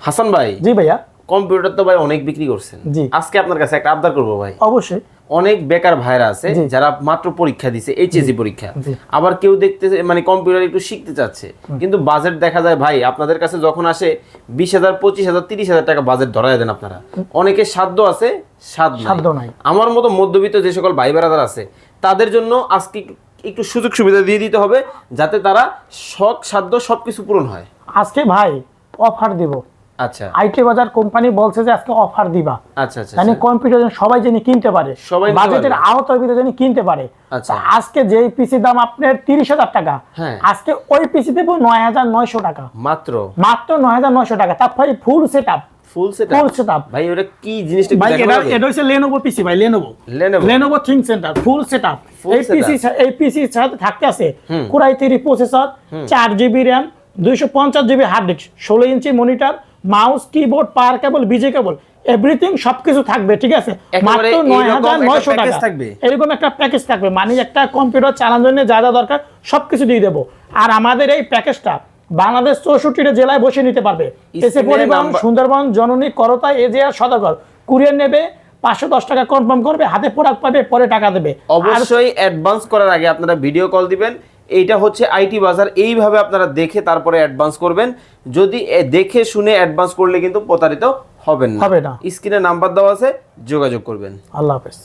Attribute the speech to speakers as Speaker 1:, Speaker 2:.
Speaker 1: হাসান ভাই
Speaker 2: জি ভাইয়া।
Speaker 1: কম্পিউটার তো ভাই অনেক বিক্রি করছেন।
Speaker 2: জি।
Speaker 1: আজকে আপনার কাছে একটা আবদার করব ভাই।
Speaker 2: অবশ্যই।
Speaker 1: অনেক বেকার ভাইরা আছে যারা মাত্র পরীক্ষা দিছে এইচএসসি পরীক্ষা। আবার কেউ দেখতে মানে কম্পিউটার একটু শিখতে চাচ্ছে। কিন্তু বাজেট দেখা যায় ভাই আপনাদের কাছে যখন আসে বিশ হাজার পঁচিশ হাজার তিরিশ হাজার টাকা বাজেট ধরায় দেন আপনারা। অনেকে সাধ্য আছে সাধ্য নাই। আমার মতো মধ্যবিত্ত যে সকল ভাই বেড়াদার আছে তাদের জন্য আজকে একটু- একটু সুযোগ সুবিধা দিয়ে দিতে হবে যাতে তারা শখ সাধ্য সবকিছু পূরণ হয়।
Speaker 2: আজকে ভাই অফার দিব।
Speaker 1: আচ্ছা।
Speaker 2: আইটি বাজার কোম্পানি বলছে যে আজকে অফার দিবা।
Speaker 1: আচ্ছা আচ্ছা
Speaker 2: মানে কম্পিউটার যেন সবাই যেন কিনতে পারে।
Speaker 1: সবাই
Speaker 2: বাজেটের আওতার ভিতরে যেন কিনতে পারে।
Speaker 1: আচ্ছা।
Speaker 2: আজকে যেই দাম আপনার তিরিশ হাজার টাকা
Speaker 1: হ্যাঁ।
Speaker 2: আজকে ওই পিসি দেবো নয় হাজার নয়শো টাকা।
Speaker 1: মাত্র?
Speaker 2: মাত্র নয় হাজার নয়শো টাকা। তারপরে full set up
Speaker 1: full set
Speaker 2: full set
Speaker 1: ভাই ওটা কি জিনিসটা
Speaker 2: ভাই এটা এটা হচ্ছে লেনোভো পিসি ভাই Lenovo
Speaker 1: Lenovo?
Speaker 2: Lenovo ThinkCentre full set up এই এই সাথে থাকতে আছে। কুড়াই থ্রি প্রসেসর চার জিবি র্যাম দুইশো পঞ্চাশ জিবি হার্ড ডিস্ক ষোলো ইঞ্চি monitor mouse keyboard power cable বিজে কেবল এভরিথিং সবকিছু থাকবে ঠিক আছে? মাত্র নয় হাজার নয়শো টাকা।
Speaker 1: থাকবে?
Speaker 2: এরকম একটা প্যাকেজ থাকবে। মানে একটা কম্পিউটার চালানোর জন্য যা যা দরকার সবকিছু দিয়ে দেবো। আর আমাদের এই প্যাকেজটা বাংলাদেশ চৌষট্টিটা জেলায় বসে নিতে পারবে। এসে পরিবহন সুন্দরবন জননী করতা এজিআর সদাগর। কুরিয়ার নেবে পাঁচশো দশ টাকা কনফার্ম করবে হাতে প্রোডাক্ট পাবে পরে টাকা দেবে।
Speaker 1: অবশ্যই অ্যাডভান্স করার আগে আপনারা ভিডিও কল দিবেন। এইটা হচ্ছে আইটি বাজার। এইভাবে আপনারা দেখে তারপরে অ্যাডভান্স করবেন। যদি দেখে শুনে অ্যাডভান্স করলে কিন্তু প্রতারিত হবেন না।
Speaker 2: হবে না।
Speaker 1: স্ক্রিনে নাম্বার দেওয়া আছে যোগাযোগ করবেন।
Speaker 2: আল্লাহ হাফেজ।